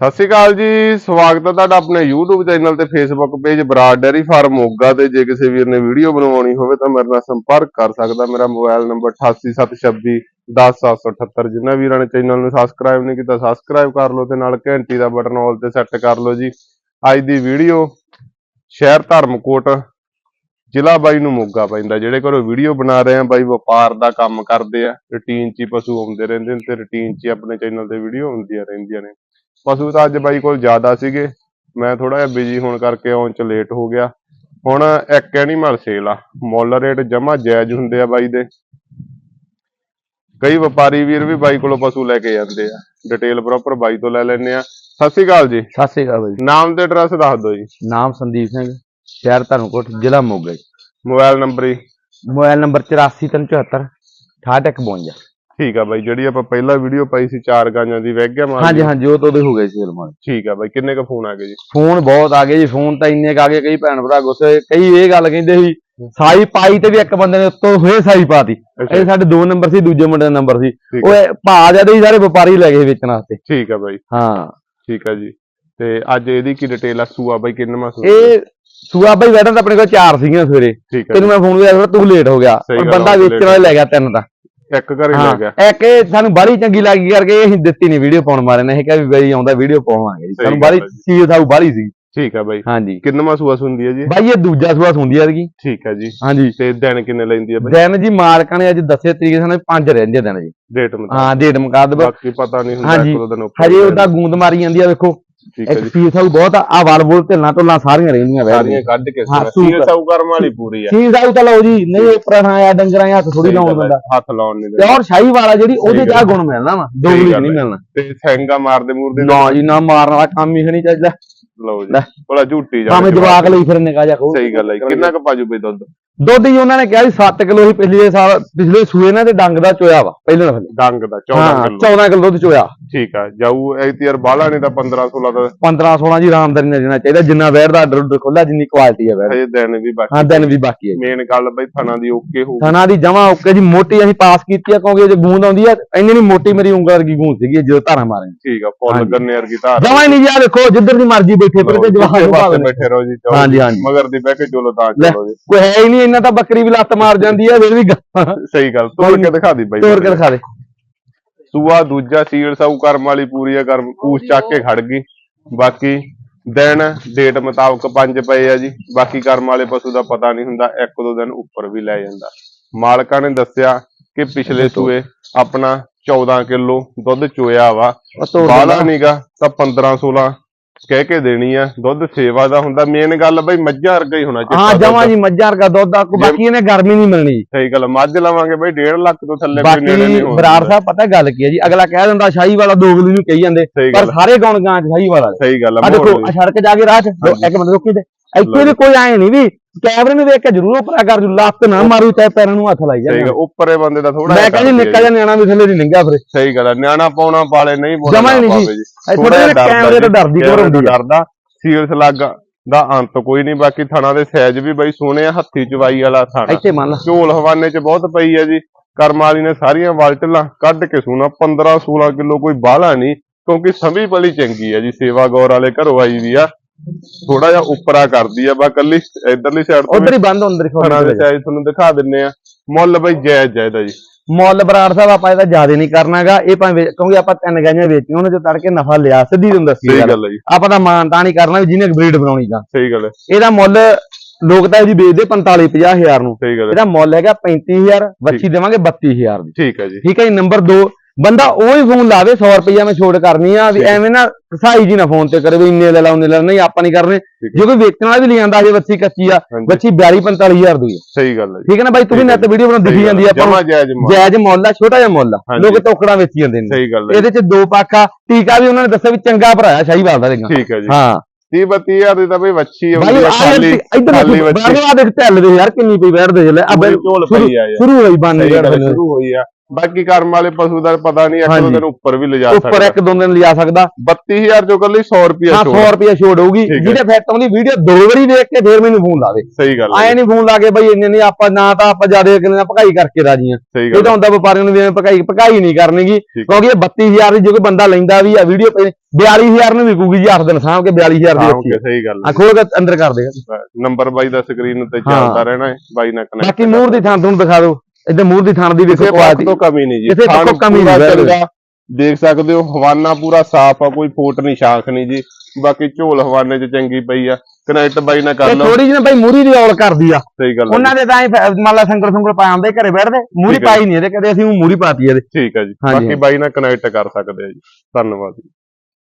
ਸਤਿ ਸ਼੍ਰੀ ਅਕਾਲ ਜੀ, ਸਵਾਗਤ ਹੈ ਤੁਹਾਡਾ ਆਪਣੇ YouTube ਚੈਨਲ ਤੇ Facebook page Brar dairy farm Moga ਤੇ। ਜੇ ਕਿਸੇ ਵੀਰ ਨੇ ਵੀਡੀਓ ਬਣਵਾਉਣੀ ਹੋਵੇ ਤਾਂ ਮੇਰੇ ਨਾਲ ਸੰਪਰਕ ਕਰ ਸਕਦਾ। ਮੇਰਾ ਮੋਬਾਈਲ ਨੰਬਰ 8876 10778 ਜਿਨ੍ਹਾਂ ਵੀਰਾਂ ਨੇ ਚੈਨਲ ਨੂੰ ਸਬਸਕ੍ਰਾਈਬ ਨਹੀਂ ਕੀਤਾ ਸਬਸਕ੍ਰਾਈਬ ਕਰ ਲਓ ਤੇ ਨਾਲ ਘੰਟੀ ਦਾ ਬਟਨ ਆਲ ਤੇ ਸੈੱਟ ਕਰ ਲਓ ਜੀ। ਅੱਜ ਦੀ ਵੀਡੀਓ ਸ਼ਹਿਰ ਧਰਮਕੋਟ, ਜ਼ਿਲ੍ਹਾ ਬਾਈ ਨੂੰ ਮੋਗਾ ਪੈਂਦਾ। ਜਿਹੜੇ ਘਰੋਂ ਵੀਡੀਓ ਬਣਾ ਰਹੇ ਆ, ਬਾਈ ਵਪਾਰ ਦਾ ਕੰਮ ਕਰਦੇ ਆ। ਰੁਟੀਨ 'ਚ ਹੀ ਪਸ਼ੂ ਆਉਂਦੇ ਰਹਿੰਦੇ ਨੇ ਤੇ ਰੁਟੀਨ 'ਚ ਹੀ ਆਪਣੇ ਚੈਨਲ ਤੇ ਵੀਡੀਓ ਹੁੰਦੀਆਂ ਰਹਿੰਦੀਆਂ ਨੇ। ਪਸ਼ੂ ਤਾਂ ਅੱਜ ਬਾਈ ਕੋਲ ਜ਼ਿਆਦਾ ਸੀਗੇ। ਮੈਂ ਥੋੜਾ ਜਿਹਾ ਬਿਜ਼ੀ ਹੋਣ ਕਰਕੇ ਆਉਣ 'ਚ ਲੇਟ ਹੋ ਗਿਆ। ਹੁਣ ਇੱਕ ਐਨੀਮਲ ਸੇਲ ਆ। ਮੁੱਲ ਰੇਟ ਜਮਾ ਜਾਇਜ਼ ਹੁੰਦੇ ਆ ਬਾਈ ਦੇ। ਕਈ ਵਪਾਰੀ ਵੀਰ ਵੀ ਬਾਈ ਕੋਲੋਂ ਪਸ਼ੂ ਲੈ ਕੇ ਜਾਂਦੇ ਆ। ਡਿਟੇਲ ਪ੍ਰੋਪਰ ਬਾਈ ਤੋਂ ਲੈ ਲੈਣੇ ਆ। ਸਤਿ ਸ਼੍ਰੀ ਅਕਾਲ ਜੀ। ਸਤਿ ਸ੍ਰੀ ਅਕਾਲ ਬਾਈ ਨਾਮ ਤੇ ਐਡਰੈਸ ਦੱਸ ਦਿਓ ਜੀ। ਨਾਮ ਸੰਦੀਪ ਸਿੰਘ ਸ਼ਹਿਰ ਧਰਮਕੋਟ ਜ਼ਿਲ੍ਹਾ ਮੋਗਾ ਜੀ। ਮੋਬਾਈਲ ਨੰਬਰ ਹੀ ਮੋਬਾਈਲ ਨੰਬਰ 8474 6852 ਠੀਕ ਆ ਬਾਈ ਜਿਹੜੀ ਆਪਾਂ ਪਹਿਲਾਂ ਵੀਡੀਓ ਪਾਈ ਸੀ ਚਾਰ ਗਾਂਆਂ ਦੀ ਵਹਿ ਗਿਆ ਮਾਲ ਹਾਂਜੀ ਹਾਂਜੀ ਉਹ ਤੋਂ ਉਹਦੇ ਹੋ ਗਏ ਸੇਲ ਮਾਲ। ਠੀਕ ਆ ਬਾਈ ਕਿੰਨੇ ਕ ਫੋਨ ਆ ਗਏ ਜੀ? ਫੋਨ ਬਹੁਤ ਆ ਗਏ ਜੀ ਫੋਨ ਤਾਂ ਇੰਨੇ ਕੁ ਆ ਗਏ ਕਈ ਭੈਣ ਭਰਾ ਗੁੱਸੇ ਕਈ ਇਹ ਗੱਲ ਕਹਿੰਦੇ ਸੀ ਸਾਈ ਪਾਈ ਤੇ ਵੀ ਇੱਕ ਬੰਦੇ ਨੇ ਉੱਤੋਂ ਹੋਏ ਸਾਈ ਪਾਤੀ। ਇਹ ਸਾਡੇ ਦੋ ਨੰਬਰ ਸੀ ਦੂਜੇ ਮੁੰਡੇ ਦਾ ਨੰਬਰ ਸੀ। ਉਹ ਭਾ ਜ਼ਿਆਦਾ ਹੀ ਸਾਰੇ ਵਪਾਰੀ ਲੈ ਗਏ ਵੇਚਣ ਵਾਸਤੇ। ਠੀਕ ਆ ਬਾਈ। ਹਾਂ। ਠੀਕ ਆ ਜੀ। ਤੇ ਅੱਜ ਇਹਦੀ ਕੀ ਡਿਟੇਲ ਆ ਸੂਆ ਬਾਈ ਕਿੰਨਵਾਂ ਸੂਆ ਇਹ ਸੂਆ ਬਾਈ ਬੈਠਾ ਤਾਂ ਆਪਣੇ ਕੋਲ ਚਾਰ ਸੀਗੀਆਂ ਸਵੇਰੇ। ਤੈਨੂੰ ਮੈਂ ਫੋਨ ਕੀਤਾ ਤੂੰ ਲੇਟ ਹੋ ਗਿਆ। ਬੰਦਾ ਵੇਚਣ ਵਾਲਾ ਲੈ ਗਿਆ। ਤਿੰਨ ਜੀ। ਇੱਕ ਘਰੇ ਲੈ ਗਿਆ ਹਾਂ ਇੱਕ ਇਹ ਸਾਨੂੰ ਬਾਹਲੀ ਚੰਗੀ ਲੱਗੀ ਕਰਕੇ ਅਸੀਂ ਦਿੱਤੀ ਨਹੀਂ ਵੀਡੀਓ ਪਾਉਣ ਮਾਰੇ ਨੇ ਇਹ ਕਿਹਾ ਵੀ ਬਈ ਆਉਂਦਾ ਵੀਡੀਓ ਪਾਵਾਂਗੇ ਜੀ। ਸਹੀ ਸਾਨੂੰ ਗੱਲ ਬਾਹਲੀ ਹੈ ਜੀ। ਸੀਰੀਅਸ ਸਾਊ ਬਾਹਲੀ ਸੀ। ਠੀਕ ਆ ਬਾਈ। ਹਾਂਜੀ। ਕਿੰਨਵਾਂ ਸੂਆ ਸੁੰਦੀ ਹੈ ਜੀ? ਬਾਈ ਇਹ ਦੂਜਾ ਸੂਆ ਸੁੰਦੀ ਆ ਕੀ ਠੀਕ ਆ ਜੀ। ਹਾਂਜੀ। ਤੇ ਦਿਨ ਕਿੰਨੇ ਲੈਂਦੀ ਆ ਬਾਈ? ਦਿਨ ਜੀ ਮਾਲਕਾਂ ਨੇ ਅੱਜ ਦੱਸੇ ਤਰੀਕ ਸਾਨੂੰ ਪੰਜ ਰਹਿੰਦੇ ਆ ਦਿਨ ਜੀ। ਡੇਟ ਮਤਲਬ ਹਾਂ ਡੇਟ ਮੁਕਾਦਬ ਬਾਕੀ ਪਤਾ ਨਹੀਂ ਹੁੰਦਾ ਹਾਂਜੀ। ਇੱਕ ਦੋ ਦਿਨ ਉੱਪਰ ਹਜੇ ਉਹਦਾ ਗੂੰਦ ਮਾਰੀ ਜਾਂਦੀ ਆ ਵੇਖੋ। ਠੀਕ ਇੱਕ ਜੀ। ਸਾਊ ਬਹੁਤ ਆ ਆਹ ਵਾਲ ਬੋਲ ਢਿੱਲਾਂ ਢੁੱਲਾਂ ਸਾਰੀਆਂ ਰਹਿੰਦੀਆਂ ਸਾਰੀਆਂ ਕੱਢ ਕੇ ਹਾਂ, ਸਾਊ ਕਰਮ ਵਾਲੀ ਪੂਰੀ ਆ। ਸਾਊ ਤਾਂ ਲਓ ਜੀ ਨਹੀਂ ਉੱਪਰਾਂ ਆ ਡੰਗਰਾਂ ਆ ਹੱਥ ਥੋੜੀ ਲਾਉਣ ਦਿੰਦਾ। ਹੱਥ ਲਾਉਣ ਨਹੀਂ ਤੇ ਦਿੰਦਾ ਔਰ ਸ਼ਾਹੀ ਵਾਲਾ ਜਿਹੜੀ ਉਹਦੇ ਚ ਗੁਣ ਮਿਲਣਾ ਵਾ ਚ ਗੱਲ ਨਹੀਂ ਹੈ। ਮਿਲਣਾ। ਤੇ ਸੈਂਗਾ ਮਾਰਦੇ ਮੂਰਦੇ ਨਾ ਜੀ ਨਾ ਮਾਰਨ ਵਾਲਾ ਕੰਮ ਹੀ ਨਹੀਂ ਚਾਹੀਦਾ ਲਓ ਜੀ ਲੈ। ਬੜਾ ਝੂਟੀ ਜਾ ਭਾਵੇਂ ਜਵਾਕ ਲਈ ਫਿਰ ਨਿਕਾ ਜਾ ਖੋ ਸਹੀ ਗੱਲ ਹੈ ਕਿੰਨਾ ਕ ਪਾਜੂ ਬਈ ਦੁੱਧ? ਦੁੱਧ ਜੀ ਉਹਨਾਂ ਨੇ ਕਿਹਾ ਸੀ 7 ਕਿਲੋ ਹੀ ਪਿਛਲੇ ਸਾਲ ਪਿਛਲੇ ਸੂਏ ਨਾਲ ਤੇ ਡੰਗ ਦਾ ਚੋਇਆ ਵਾ ਪਹਿਲੇ ਨਾਲ ਡੰਗ ਦਾ 14 ਹਾਂ ਕਿਲੋ। 14 ਕਿਲੋ ਦੁੱਧ ਚੋਇਆ। ਠੀਕ ਆ ਜਾਊ ਐਤੀਆਰ ਬਾਲਾ ਨਹੀਂ ਤਾਂ 15 16 ਦਾ 15 16 ਜੀ ਆਰਾਮਦਾਰੀ ਨਾਲ ਦੇਣਾ ਚਾਹੀਦਾ ਜਿੰਨਾ ਵੈਰ ਦਾ ਆਰਡਰ ਖੋਲਾ ਜਿੰਨੀ ਕੁਆਲਿਟੀ ਹੈ ਵੈਰ ਹਜੇ ਦਿਨ ਵੀ ਬਾਕੀ ਹਾਂ ਦਿਨ ਵੀ ਬਾਕੀ ਹੈ। ਮੇਨ ਗੱਲ ਬਈ ਥਣਾ ਦੀ ਓਕੇ ਹੋ ਥਣਾ ਦੀ ਜਮਾ ਓਕੇ ਜੀ ਮੋਟੀ ਅਸੀਂ ਪਾਸ ਕੀਤੀ ਆ ਕਿਉਂਕਿ ਜੇ ਗੂੰਦ ਆਉਂਦੀ ਆ ਇੰਨੀ ਨਹੀਂ ਮੋਟੀ ਮੇਰੀ ਉਂਗਲ ਵਰਗੀ ਗੂੰਦ ਸੀਗੀ ਜਦੋਂ ਧਾਰਾਂ ਮਾਰੇ ਠੀਕ ਆ ਫੁੱਲ। ਗੰਨੇ ਵਰਗੀ ਧਾਰ ਜਮਾ ਨਹੀਂ ਜੀ ਆ ਦੇਖੋ ਜਿੱਧਰ ਦੀ ਮਰਜ਼ੀ ਬੈਠੇ ਪਰ ਤੇ ਨੂੰ ਭਾਵੇਂ ਬੈਠੇ ਰਹੋ ਜੀ ਹਾਂਜੀ, ਹਾਂਜੀ। ਮਗਰ ਦੀ ਬਹਿ ਕੇ ਚਲੋ ਤਾਂ। ਚਲੋ ਜੀ ਕੋਈ ਹੈ ਹੀ ਨਹੀਂ ਇੰਨਾ ਤਾਂ ਬੱਕਰੀ ਵੀ ਲੱਤ ਮਾਰ ਜਾਂਦੀ ਆ ਫਿਰ ਵੀ ਸਹੀ ਗੱਲ ਤੋੜ ਕੇ ਦਿਖਾ ਦੀ ਬਾਈ ਤੋੜ ਕੇ ਦਿਖਾ ਦੇ ਸੂਆ ਦੂਜਾ ਸੀਲ ਸਾਊ ਕਰਮ ਵਾਲੀ ਪੂਰੀ ਆ ਕਰਮ ਪੂਛ ਚੱਕ ਕੇ ਖੜ ਗਈ। ਬਾਕੀ ਦਿਨ ਡੇਟ ਮੁਤਾਬਕ ਪੰਜ ਪਏ ਆ ਜੀ। ਬਾਕੀ ਕਰਮ ਵਾਲੇ ਪਸ਼ੂ ਦਾ ਪਤਾ ਨਹੀਂ ਹੁੰਦਾ ਇੱਕ ਦੋ ਦਿਨ ਉੱਪਰ ਵੀ ਲੈ ਜਾਂਦਾ। ਮਾਲਕਾਂ ਨੇ ਦੱਸਿਆ ਕਿ ਪਿਛਲੇ ਸੂਏ ਆਪਣਾ 14 ਕਿਲੋ ਦੁੱਧ ਚੋਇਆ ਵਾ। ਬਾਲਾ। ਨੀਗਾ ਤਾਂ 15 16 ਕਹਿ ਕੇ ਦੇਣੀ ਆ ਦੁੱਧ ਸੇਵਾ ਦਾ ਹੁੰਦਾ ਮੇਨ ਗੱਲ ਬਈ ਮੱਝਾਂ ਵਰਗਾ ਹੀ ਹੋਣਾ ਹਾਂ। ਜਮਾ ਜੀ ਮੱਝਾਂ ਵਰਗਾ ਦੁੱਧ ਆ ਜੇ- ਬਾਕੀ ਇਹਨੇ ਗਰਮੀ ਨਹੀਂ ਮਿਲਣੀ। ਸਹੀ ਗੱਲ ਮੱਝ ਲਵਾਂਗੇ ਬਈ 1.5 ਲੱਖ ਤੋਂ ਥੱਲੇ ਕੋਈ ਨੇੜੇ ਬਾਕੀ ਨਹੀਂ ਹੁੰਦਾ ਬਰਾੜ ਸਾਹਿਬ ਪਤਾ ਗੱਲ ਕੀ ਹੈ ਜੀ ਅਗਲਾ ਕਹਿ ਦਿੰਦਾ ਸ਼ਾਹੀ ਵਾਲਾ ਦੋਗਲੀ ਨੂੰ ਕਹੀ ਜਾਂਦੇ ਪਰ ਸਾਰੇ ਗਾਉਣ ਗਾਂ ਚ ਸ਼ਾਹੀ ਵਾਲਾ। ਸਹੀ ਗੱਲ ਆ ਦੇਖੋ ਸੜਕ ਜਾ ਕੇ ਰਾਹ ਚ। ਇੱਕ ਮਿੰਟ ਰੁਕੀ ਤੇ। ਇੱਥੇ ਵੀ ਕੋਈ ਆਏ ਨਹੀਂ ਵੀ ਕੈਮਰੇ ਨੂੰ ਵੇਖ ਕੇ ਜ਼ਰੂਰ ਉਪਰਾ ਕਰ ਜੂ ਲੱਤ ਨਾ ਮਾਰੂ ਚਾਹੇ ਪੈਰਾਂ ਨੂੰ ਹੱਥ ਲਾਈ ਸਹੀ ਜਾ ਗੱਲ ਉੱਪਰੇ ਬੰਦੇ ਦਾ ਥੋੜਾ ਮੈਂ ਕਹਿੰਦੀ ਨਿੱਕਾ ਜਿਹਾ ਨਿਆਣਾ ਵੀ ਥੱਲੇ ਨਹੀਂ ਲੰਘਿਆ ਫਿਰ। ਸਹੀ ਗੱਲ ਆ ਨਿਆਣਾ ਪਾਉਣਾ ਪਾਲੇ ਨਹੀਂ ਬੋਲਣਾ ਜਮਾਂ ਨਹੀਂ ਜੀ। ਥੋੜਾ ਜਿਹਾ ਕੈਮਰੇ ਤੋਂ ਡਰਦੀ ਆ? ਡਰਦਾ। ਸੀਲਸ ਲੱਗ ਦਾ ਅੰਤ ਕੋਈ ਨਹੀਂ ਬਾਕੀ ਥਣਾ ਦੇ ਸਾਈਜ਼ ਵੀ ਬਈ ਸੋਹਣੇ ਆ ਹੱਥੀ ਚਵਾਈ ਵਾਲਾ ਥਾਣਾ। ਇੱਥੇ ਮੰਨ ਲਾ। ਝੋਲ ਹਵਾਨੇ ਚ ਬਹੁਤ ਪਈ ਆ ਜੀ। ਕਰਮ ਵਾਲੀ ਨੇ ਸਾਰੀਆਂ ਵਾਲਟਲਾਂ ਕੱਢ ਕੇ ਸੂਣਾ 15 16 ਕਿਲੋ ਕੋਈ ਬਾਹਲਾ ਨਹੀਂ ਕਿਉਂਕਿ ਸੰਭੀ ਬੜੀ ਚੰਗੀ ਆ ਜੀ ਸੇਵਾ ਗੌਰ ਵਾਲੇ ਘਰੋਂ ਆਈ ਵੀ ਆ। ਥੋੜਾ ਜਿਹਾ ਉੱਪਰਾ ਕਰਦੀ ਆ ਬਾ ਕੱਲੀ ਇਧਰਲੀ ਸਾਈਡ ਤੋਂ ਉਧਰ ਹੀ ਬੰਦ ਅੰਦਰ ਹੀ ਥਣਾ ਦੇ ਖੋਲ ਸਾਈਜ਼ ਤੁਹਾਨੂੰ ਦਿਖਾ ਦਿੰਨੇ ਆ। ਮੁੱਲ ਬਈ ਜਾਇਜ਼ ਆ ਜੀ। ਮੁੱਲ ਬਰਾੜ ਸਾਹਿਬ ਆਪਾਂ ਇਹਦਾ ਜ਼ਿਆਦਾ ਨਹੀਂ ਕਰਨਾਗਾ। ਇਹ ਭਾਵੇਂ ਕਿਉਂਕਿ ਆਪਾਂ ਤਿੰਨ ਗਾਈਆਂ ਵੇਚੀਆਂ ਉਹਨਾਂ ਚੋਂ ਤੜਕੇ ਨਫਾ ਲਿਆ ਸਿੱਧੀ ਤੁਹਾਨੂੰ ਦੱਸੀ ਸਹੀ ਗੱਲ ਜੀ। ਆਪਾਂ ਤਾਂ ਮਾਨਤਾ ਨਹੀਂ ਕਰਨਾ ਜਿਹਨੇ ਬਰੀਡ ਬਣਾਉਣੀ ਗਾ। ਸਹੀ ਗੱਲ ਹੈ ਇਹਦਾ ਮੁੱਲ ਲੋਕ ਤਾਂ ਇਹਦੀ ਵੇਚਦੇ 45 50 ਹਜ਼ਾਰ ਨੂੰ। ਸਹੀ ਗੱਲ ਹੈ ਇਹਦਾ ਮੁੱਲ ਹੈਗਾ 35000 ਬੱਚੀ ਦੇਵਾਂਗੇ 32000 ਦੀ। ਠੀਕ ਹੈ ਜੀ। ਠੀਕ ਹੈ ਜੀ ਨੰਬਰ 2 ਬੰਦਾ ਉਹ ਹੀ ਫੋਨ ਲਾਵੇ 100 ਰੁਪਈਆ ਮੈਂ ਛੋੜ ਕਰਨੀ ਆ ਵੀ। ਐਵੇਂ ਨਾ ਕਸਾਈ ਜੀ ਨਾ ਫੋਨ ਤੇ ਕਰੇ ਵੀ ਇੰਨੇ ਲੈ ਲਾ ਉਹਨੇ ਲੈ। ਨਹੀਂ ਆਪਾਂ ਨਹੀਂ ਕਰਨੇ। ਜੇ ਕੋਈ ਵੇਚਣ ਵਾਲਾ ਵੀ ਲੈ ਜਾਂਦਾ ਜੇ ਬੱਚੀ ਕੱਚੀ ਆ ਬੱਚੀ 42 45000 ਦੀ ਸਹੀ ਗੱਲ ਹੈ ਜੀ। ਠੀਕ ਹੈ ਨਾ ਬਾਈ ਤੂੰ ਵੀ ਨੈਟ ਵੀਡੀਓ ਬਣਾ ਦਿਖੀ ਜਾਂਦੀ ਆ ਆਪਾਂ ਜਾਇਜ਼ ਮੁੱਲ। ਆ ਛੋਟਾ ਜਿਹਾ ਮੁੱਲ ਆ। ਲੋਕ ਟੋਕੜਾ ਵੇਚੀ ਜਾਂਦੇ ਨੇ। ਸਹੀ ਗੱਲ ਹੈ ਇਹਦੇ ਚ ਦੋ ਪਾਕਾ ਟੀਕਾ ਵੀ ਉਹਨਾਂ ਨੇ ਦੱਸਿਆ ਵੀ ਚੰਗਾ ਭਰਾਇਆ ਸ਼ਾਹੀਵਾਲ ਦਾ ਦੇਗਾ ਠੀਕ ਹੈ ਜੀ। ਹਾਂ। 30 32 ਹਜ਼ਾਰ ਦੀ ਤਾਂ ਬਈ ਵੱਛੀ ਆ ਖਾਲੀ ਇੱਧਰ ਖਾਲੀ ਵੱਛੀ। ਬਾਹਰੋਂ ਆ ਦੇਖ ਢੱਲ ਦੇ ਯਾਰ ਕਿੰਨੀ ਪਈ ਬੈਠ ਦੇ ਲੈ। ਆ ਯਾਰ। ਸ਼ੁਰੂ ਹੋਈ ਬਾਨੀ ਸ਼ੁਰੂ ਹੋਈ ਆ। ਬਾਕੀ ਕਰਮ ਵਾਲੇ ਪਸ਼ੂ ਦਾ ਪਤਾ ਨਹੀਂ ਇੱਕ ਦੋ। ਦਿਨ ਉੱਪਰ ਵੀ ਲਿਜਾ ਉੱਪਰ ਸਕਦਾ। ਇੱਕ ਦੋ ਦਿਨ ਲਿਜਾ ਸਕਦਾ। 32000 ਚੋਂ ਕੱਲੀ 100 ਰੁਪਏ ਹਾਂ 100 ਰੁਪਏ ਛੋੜ ਹੋਊਗੀ। ਜਿਹਦੇ ਫਿੱਟ ਆਉਂਦੀ ਵੀਡੀਓ ਦੋ ਵਾਰੀ ਦੇਖ ਕੇ ਫੇਰ ਮੈਨੂੰ ਫੋਨ ਲਾਵੇ ਸਹੀ ਗੱਲ ਆਏ ਨਹੀਂ ਫੋਨ ਲਾ ਕੇ ਬਈ ਇੰਨੇ ਨਹੀਂ ਆਪਾਂ ਨਾ ਤਾਂ ਆਪਾਂ ਜ਼ਿਆਦਾ ਅਗਲੇ ਨਾਲ ਭਕਾਈ ਕਰਕੇ ਰਾਜੀ ਆ ਇਹ ਤਾਂ ਹੁੰਦਾ ਵਪਾਰੀਆਂ ਨੂੰ ਵੀ ਭਕਾਈ ਭਕਾਈ ਨਹੀਂ ਕਰਨੀਗੀ। ਕਿਉਂਕਿ ਇਹ 32000 ਦੀ ਜੇ ਕੋਈ ਬੰਦਾ ਲੈਂਦਾ ਵੀ ਆ ਵੀਡੀਓ 42000 ਨੂੰ ਵਿਕੂਗੀ ਜੀ 8 ਦਿਨ ਸਾਂਭ ਕੇ 42000 ਦੀ ਰੱਖੀ ਸਹੀ ਗੱਲ ਆ ਖੋਲ ਕੇ ਅੰਦਰ ਕਰ ਦੇਗਾ ਨੰਬਰ ਬਾਈ ਦਾ ਸਕਰੀਨ ਉੱਤੇ। ਚੱਲਦਾ ਰਹਿਣਾ ਹੈ ਬਾਈ ਨਾਲ ਕਨੈਕਟ ਬਾਕੀ ਮੂਰ ਦੀ ਥਾਂ ਤੁਹਾਨੂੰ ਦਿਖਾ ਦਿਓ। ਇੱਧਰ ਮੂਰ ਦੀ ਥਾਂ ਦੀ ਵੇਖੋ ਕਿਸੇ ਪੱਖ ਤੋਂ ਕਮੀ ਨਹੀਂ ਜੀ। ਕਿਸੇ ਥਣ ਪੱਖੋਂ ਕਮੀ ਨਹੀਂ ਦੇਖ ਸਕਦੇ ਹੋ ਹਵਾਨਾ ਪੂਰਾ ਸਾਫ਼ ਆ ਕੋਈ ਫੋਟ ਨਹੀਂ ਸ਼ਾਖ ਨਹੀਂ ਜੀ। ਬਾਕੀ ਝੋਲ ਹਵਾਨੇ 'ਚ ਚੰਗੀ ਪਈ ਆ। ਕਨੈਕਟ ਬਾਈ ਨਾਲ ਕਰ ਲਓ। ਥੋੜੀ ਜਿਹੀ ਨਾ ਬਈ ਮੂਰੀ ਦੀ ਔਲ ਕਰਦੀ ਆ। ਸਹੀ ਗੱਲ ਉਹਨਾਂ ਦੇ ਤਾਂ ਮੰਨ ਲਾ ਸੰਗਲ ਸੰਗਲ ਪਾ ਆਉਂਦੇ ਘਰੇ ਬੈਠਦੇ ਮੂਰੀ। ਪਾਈ ਨਹੀਂ ਇਹਦੇ ਕਦੇ ਅਸੀਂ ਮੂਰੀ ਪਾਤੀ ਇਹਦੇ। ਠੀਕ ਹੈ ਜੀ। ਬਾਕੀ। ਬਾਈ ਨਾਲ ਕਨੈਕਟ ਕਰ ਸਕਦੇ ਆ ਜੀ। ਧੰਨਵਾਦ ਜੀ।